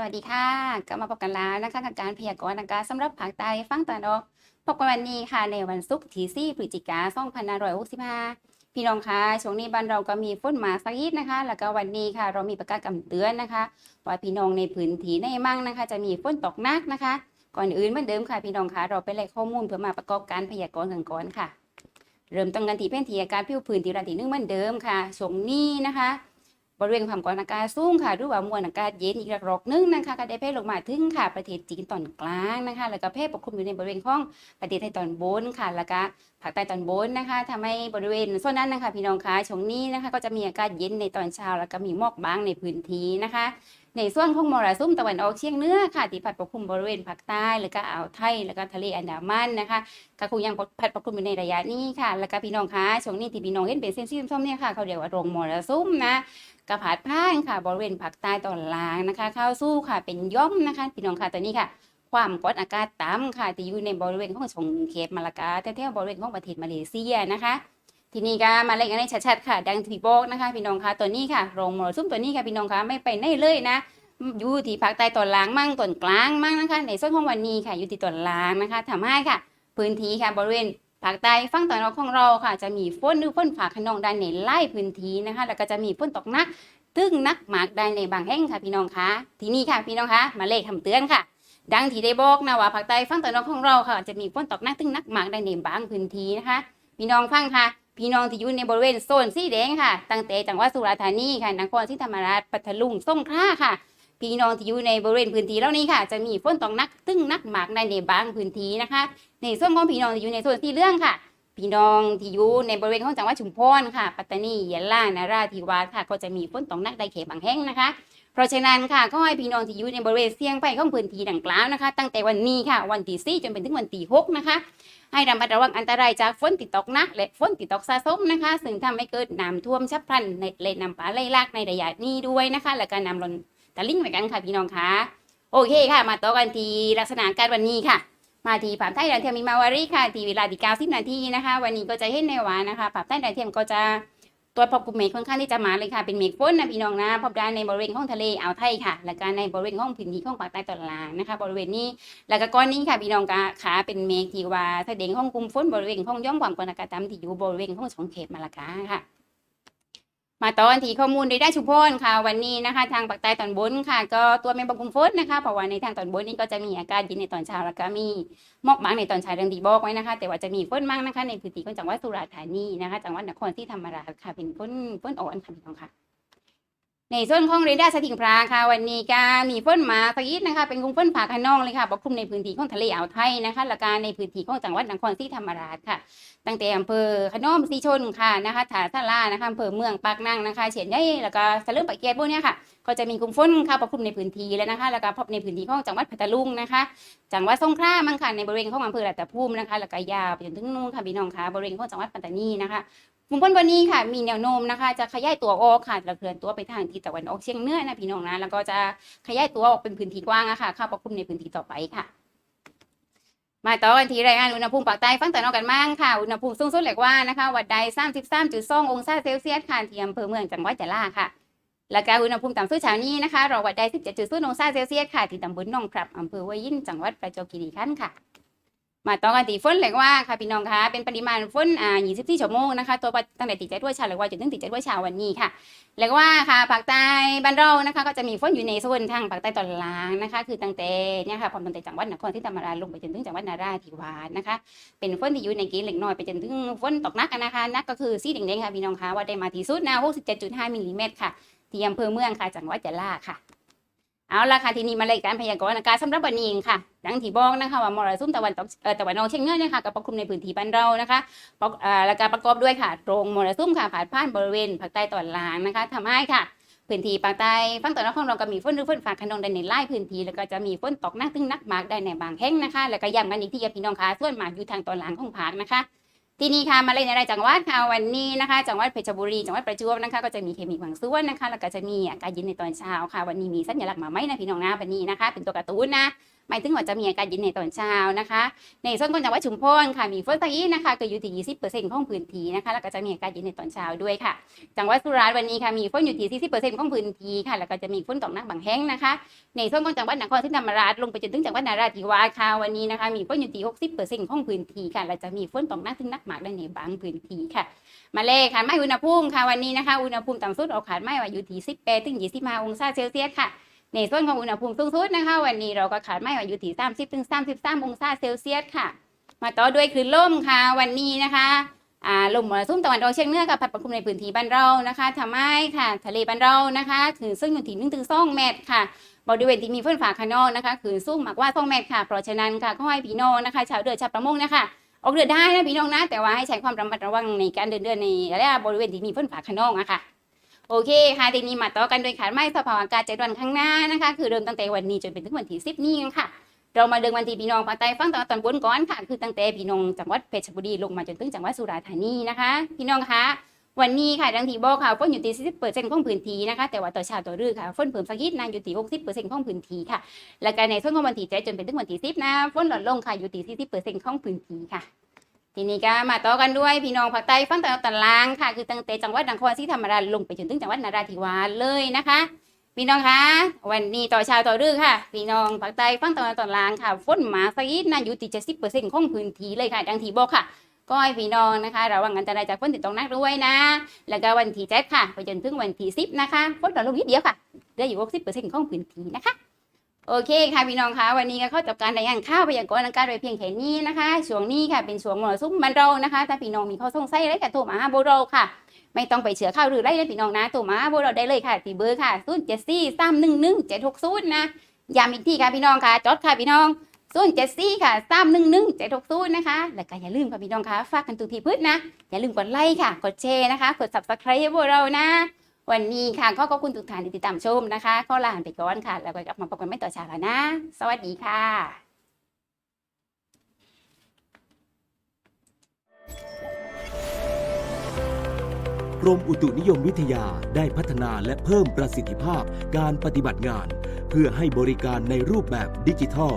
สวัสดีค่ะ กลับมาพบกันแล้วนะคะกับการพยากรณ์อากาศสำหรับภาคใต้ฝั่งตะวันออกพบกันวันนี้ค่ะในวันศุกร์ที่4พฤศจิกายน2565พี่น้องคะช่วงนี้บ้านเราก็มีฝนมาสักนิดนะคะ แล้วก็วันนี้ค่ะ เรามีประกาศกำเตือนนะคะว่าพี่น้องในพื้นที่ในมั่งนะคะ จะมีฝนตกหนักนะคะ ก่อนอื่นเหมือนเดิมค่ะ พี่น้องคะเราไปไล่ข้อมูลเพื่อมาประกอบการพยากรณ์กันก่อนค่ะ เริ่มต้นกันที่แผนที่อากาศผิวพื้นที่ระดับที่หนึ่งเหมือนเดิมค่ะช่วงนี้นะคะ บริเวณความกดอากาศสูงค่ะหรือว่ามวลอากาศเย็นอีกระลอกหนึงนะคะก็ได้แผ่ลงมาถึงค่ะประเทศจีนตอนกลางนะคะ แล้วก็แผ่ปกคลุมอยู่ในบริเวณของประเทศไทยตอนบนค่ะ แล้วก็ภาคใต้ตอนบนนะคะทำให้บริเวณโซนนั้นนะคะ พี่น้องคะช่วงนี้นะคะ ก็จะมีอากาศเย็นในตอนเช้าแล้วก็มีหมอกบางในพื้นที่นะคะ ในส่วนของมรสุมตะวันออกเฉียงเหนือค่ะที่พัดปกคลุมบริเวณภาคใต้แล้วก็อ่าวไทยแล้วก็ทะเลอันดามันนะคะก็คงยังพัดปกคลุมอยู่ในระยะนี้ค่ะ แล้วก็พี่น้องคะช่วงนี้ที่พี่น้องเห็นเป็นเส้นสีส้มเนี่ยค่ะเขาเรียกว่าโรงมรสุมนะกระผาดผ่านค่ะ บริเวณภาคใต้ตอนล่างนะคะ เข้าสู่ค่ะเป็นย่อมนะคะ พี่น้องค่ะตอนนี้ค่ะ ความกดอากาศต่ำค่ะที่อยู่ในบริเวณของชงเขตมาลากาแถวๆบริเวณของประเทศมาเลเซียนะคะทีนี้ก็มาเล่นกันให้ชัดๆค่ะ ดังที่บอกนะคะ พี่น้องค่ะตัวนี้ค่ะโรงมรสุมตัวนี้ค่ะพี่น้องค่ะไม่ไปไหนเลยนะ อยู่ที่ภาคใต้ตอนล่างมั่งตอนกลางมั่งนะคะในส่วนของวันนี้ค่ะอยู่ที่ตอนล่างนะคะทำให้ค่ะ พื้นที่ค่ะบริเวณภาคใต้ฝั่งตะวันออกของเราค่ะ จะมีฝนหรือฝนฟ้าขนองได้ในไล่พื้นที่นะคะ แล้วก็จะมีฝนตกหนักตึ้งนักหมากได้ในบางแห่งค่ะพี่น้องคะทีนี้ค่ะพี่น้องคะมาเลขคำเตือนค่ะ ดังที่ได้บอกนะว่าภาคใต้ฝั่งตะวันออกของเราค่ะ จะมีฝนตกหนักตึ้งนักหมากได้ในบางพื้นที่นะคะ พี่น้องฟังค่ะพี่น้องที่อยู่ในบริเวณโซนสีแดงค่ะ ตั้งแต่จังหวัดสุราษฎร์ธานีค่ะนครศรีธรรมราชปัตตานีสงขลาค่ะ พี่น้องที่อยู่ในบริเวณพื้นที่เหล่านี้ค่ะ จะมีฝนตกหนักตึ้งนักหมากได้ในบางพื้นที่นะคะ ในส่วนของพี่น้องที่อยู่ในโซนสีเหลืองค่ะพี่น้องที่อยู่ในบริเวณของจังหวัดชุมพรค่ะ ปัตตานียะลานาราธิวาสค่ะ ก็จะมีฝนตกหนักได้เขตบางแห่งนะคะ เพราะฉะนั้นค่ะก็ให้พี่น้องที่อยู่ในบริเวณเสี่ยงภัยของพื้นที่ดังกล่าวนะคะ ตั้งแต่วันนี้ค่ะ วันที่สี่จนเป็นถึงวันที่หกนะคะ ให้ระมัดระวังอันตรายจากฝนติดตกหนัก และฝนติดตกสะสมนะคะ ซึ่งทำให้เกิดน้ำท่วมฉับพลันในและน้ำป่าไหลหลากในระยะนี้ด้วยนะคะ และการนำล้น ตะลิ่งเหมือนกันค่ะพี่น้องคะโอเคค่ะ มาต่อกันทีลักษณะการวันนี้ค่ะ มาทีผาใต้ดาวเทียมมีมาวารีค่ะ ทีเวลาที่90นาทีนะคะ วันนี้ก็จะเห็นในวานะคะผาใต้ดาวเทียมก็จะตัวพบกลุ่มเมฆค่อนข้างที่จะมาเลยค่ะ เป็นเมฆฝนนะพี่น้องนะพบได้ในบริเวณของทะเลอ่าวไทยค่ะ และก็ในบริเวณของพื้นที่ของภาคใต้ตอนล่างนะคะ บริเวณนี้ แล้วก็ก้อนนี้ค่ะพี่น้องกะขาเป็นเมฆที่ว่าแสดงของกลุ่มฝนบริเวณของย่อมความกดอากาศต่ำที่อยู่บริเวณของสองเขตมาลากาค่ะ มาตอนที่ข้อมูลโดยได้ชุมพรค่ะ วันนี้นะคะ ทางภาคใต้ตอนบนค่ะ ก็ตัวเมฆกลุ่มฝนนะคะเพราะว่าในทางตอนบนนี้ก็จะมีอากาศเย็นในตอนเช้าแล้วก็มีหมอกบางในตอนเช้าเรื่องดีบอกไว้นะคะ แต่ว่าจะมีฝนบ้างนะคะ ในพื้นที่ของจังหวัดสุราษฎร์ธานีนะคะจังหวัดนครศรีธรรมราชค่ะ เป็นฝนฝนอ่อนค่ะพี่น้องค่ะในส่วนของเรดาร์สถิงพรางค่ะ วันนี้ก็มีฝนมาสักนิดนะคะ เป็นกลุ่มฝนฟ้าขนองเลยค่ะปกคลุมในพื้นที่ของทะเลอ่าวไทยนะคะและการในพื้นที่ของจังหวัดนครศรีธรรมราชค่ะ ตั้งแต่อำเภอขนอมศรีชนค่ะนะคะถาสารานะคะอำเภอเมืองปากนั่งนะคะเฉียนใหญ่แล้วก็สะเลืมปากเกร็ดพวกเนี้ยค่ะก็จะมีกลุ่มฝนค่ะปกคลุมในพื้นที่แล้วนะคะ แล้วก็พบในพื้นที่ของจังหวัดพัทลุงนะคะจังหวัดสงขลามั่งค่ะในบริเวณของอำเภอรัตภูมินะคะแล้วก็ยาวไปจนถึงนู่นค่ะพี่น้องค่ะบริเวณของจังหวัดปัตตานีนะคะกลุ่มฝนวันนี้ค่ะมีแนวโน้มนะคะ จะขยายตัวออกค่ะจะเคลื่อนตัวไปทางทิศตะวันออกเฉียงเหนือนะพี่น้องนะแล้วก็จะขยายตัวออกเป็นพื้นที่กว้างอะค่ะเข้าปกคลุมในพื้นที่ต่อไปค่ะ มาต่อกันที่รายงานอุณหภูมิปากใต้ฝั่งตะวันออกกันมั่งค่ะ อุณหภูมิสูงสุดเหล็กว่านะคะ วัดใด33.2องศาเซลเซียสค่ะที่อำเภอเมืองจังหวัดยะลาค่ะ และการอุณหภูมิต่ำสุดเช้านี้นะคะเราวัดได้17.0องศาเซลเซียสค่ะที่ตำบลหนองพรับอำเภอห้วยยินจังหวัดประจวบคีรีขันธ์ค่ะ มาต่อกันที่ฝนเรียกว่าค่ะพี่น้องคะเป็นปริมาณฝนอ่า24ชั่วโมงนะคะตัวตั้งแต่ตีเจ็ดด้วยเช้าเรียกว่าจนถึงตีเจ็ดด้วยเช้าวันนี้ค่ะเรียกว่าค่ะภาคใต้บ้านเรานะคะ ก็จะมีฝนอยู่ในโซนทางภาคใต้ตอนล่างนะคะ คือตั้งแต่เนี่ยค่ะพอตั้งแต่จังหวัดนครศรีธรรมราชลงไปจนถึงจังหวัดนาราธิวาสนะคะ เป็นฝนที่อยู่ในเกณฑ์เล็กน้อยไปจนถึงฝนตกนักนะคะนักก็คือสีแดงๆค่ะพี่น้องคะว่าได้มาที่สุดนะ67.5มิลลิเมตรค่ะที่อำเภอเมืองค่ะจังหวัดยะลาค่ะ เอาละค่ะทีนี้มาเลยการพยากรณ์อากาศสำหรับวันนี้เองค่ะดังที่บอกนะคะว่ามรสุมตะวันตกเอ่อตะวันออกเฉียงเหนือนี่ยค่ะก็ปกคลุมในพื้นที่บ้านเรานะคะปกและการประกอบด้วยค่ะ ตรงมรสุมค่ะผ่านผ่านบริเวณภาคใต้ตอนล่างนะคะทำให้ค่ะ พื้นที่ภาคใต้ฝั่งตะวันออกของเราก็มีฝนหรือฝนฟ้าขนองได้ในหลายพื้นที่แล้วก็จะมีฝนตกหนักถึงหนักมากได้ในบางแห่งนะคะ แล้วก็ย้ำกันอีกที่พี่น้องค่ะส่วนมากอยู่ทางตอนล่างของภาคนะคะ ที่นี้ค่ะมาเล่นในรายจังหวัดค่ะวันนี้นะคะ จังหวัดเพชรบุรีจังหวัดประจวบนะคะก็จะมีเคมีบางส่วนนะคะแล้วก็จะมีอากาศเย็นในตอนเช้าค่ะ วันนี้มีสัญลักษณ์มาไหมนะพี่น้องนะวันนี้นะคะ เป็นตัวการ์ตูนนะหมายถึงว่าจะมีอากาศเย็นในตอนเช้านะคะ ในส่วนของจังหวัดชุมพรค่ะมีฝนตกอีกนะคะก็อยู่ที่20%ของพื้นที่นะคะแล้วก็จะมีอากาศเย็นในตอนเช้าด้วยค่ะ จังหวัดสุราษฎร์วันนี้ค่ะมีฝนอยู่ที่40%ของพื้นที่ค่ะแล้วก็จะมีฝนตกหนักบางแห่งนะคะ ในส่วนของจังหวัดนครศรีธรรมราชลงไปจนถึงจังหวัดนราธิวาสค่ะวันนี้นะคะ มีฝนอยู่ที่60%ของพื้นที่ค่ะและจะมีฝนตกหนักถึงหนักมากได้ในบางพื้นที่ค่ะ มาเลค่ะไม่อุณหภูมิค่ะวันนี้นะคะอุณหภูมิต่ำสุดออกขาดไม่ว่าอยู่ที่18ถึง25องศาเซลเซียสค่ะในส่วนของอุณหภูมิสูงสุดนะคะ วันนี้เราก็ขาดไม่ว่าอยู่ที่30ถึง33องศาเซลเซียสค่ะ มาต่อด้วยคลื่นลมค่ะวันนี้นะคะลมมรสุมตะวันออกเฉียงเหนือกับพัดปกคลุมในพื้นที่บ้านเรานะคะทำให้ค่ะ ทะเลบ้านเรานะคะคือซึ่งอยู่ที่1ถึง2เมตรค่ะ บริเวณที่มีฝนฟ้าขนองนะคะคือสูงมากว่า2เมตรค่ะเพราะฉะนั้นค่ะขอให้พี่น้องนะคะ ชาวเรือชาวประมงนะคะ ออกเดือได้นะพี่น้องนะ แต่ว่าให้ใช้ความระมัดระวังในการเดินเดือในระยะบริเวณที่มีฝนฟ้าขนองอะค่ะโอเคค่ะทีนี้มาต่อกันโดยขาดไม่สภาพอากาศใจ็ดวนข้างหน้านะคะ คือเริ่มตั้งแต่วันนี้จนไปถึงวันที่สิบนี้ค่ะ เรามาเดินวันที่พี่น้องภาคใต้ฟังตอนตอนบนก่อนค่ะ คือตั้งแต่พี่น้องจังหวัดเพชรบุรีลงมาจนถึงจังหวัดสุราษฎร์ธานีนะคะ พี่น้องคะ วันนี้ค่ะดังที่บอกค่ะฝนอยู่ที่40%ของพื้นที่นะคะ แต่ว่าต่อเช้าต่อรื่อค่ะฝนเพิ่มสักนิดนะอยู่ที่60%ของพื้นที่ค่ะและการในช่วงของวันที่เจ็ดจนไปถึงวันที่10นะฝนลดลงค่ะอยู่ที่40%ของพื้นที่ค่ะทีนี้ก็มาต่อกันด้วยพี่น้องภาคใต้ฝั่งตะวันออกล่างค่ะคือตั้งแต่จังหวัดนครศรีธรรมราชลงไปจนถึงจังหวัดนราธิวาสเลยนะคะพี่น้องคะวันนี้ต่อเชาวต่อรื่อค่ะ พี่น้องภาคใต้ฝั่งตะวันออกล่างค่ะฝนมาสักนิดนะอยู่ที่70%ของพื้นที่เลยค่ะดังที่บอกค่ะ ก็ให้พี่น้องนะคะระวังอันตรายจากฝนติดตกหนักด้วยนะ แล้วก็วันที่เจ็ดค่ะไปจนถึงวันที่สิบนะคะฝนลดลงนิดเดียวค่ะเหลืออยู่60%ของพื้นที่นะคะโอเคค่ะพี่น้องคะวันนี้ก็เข้าจับการรายงานข้าวพยากรณ์อากาศไว้เพียงแค่นี้นะคะช่วงนี้ค่ะเป็นช่วงมรสุมบ้านเรานะคะถ้าพี่น้องมีข้อสงสัยอะไรกับโทรมาหาโบเราค่ะ ไม่ต้องไปเชื่อข่าวหรือไรนะพี่น้องนะโทรมาหาโบเราได้เลยค่ะที่เบอร์ค่ะศูนย์เจ็ดสี่สามหนึ่งหนึ่งเจ็ดหกศูนย์นะย้ำอีกทีค่ะพี่น้องค่ะจดค่ะพี่น้อง ศูนย์เจ็ดสี่ค่ะสามหนึ่งหนึ่งเจ็ดหกศูนย์นะคะ แล้วก็อย่าลืมค่ะพี่น้องค่ะฝากกันตุกทีพืชนะ อย่าลืมกดไลค์ค่ะ กดแชร์นะคะ กด subscribe ให้พวกเรานะ วันนี้ค่ะก็ขอบคุณทุกท่านที่ติดตามชมนะคะ ก็ลาไปก่อนค่ะ แล้วก็กลับมาพบกันไม่ต่อช้าแล้วนะ สวัสดีค่ะกรมอุตุนิยมวิทยาได้พัฒนาและเพิ่มประสิทธิภาพการปฏิบัติงาน เพื่อให้บริการในรูปแบบดิจิทัล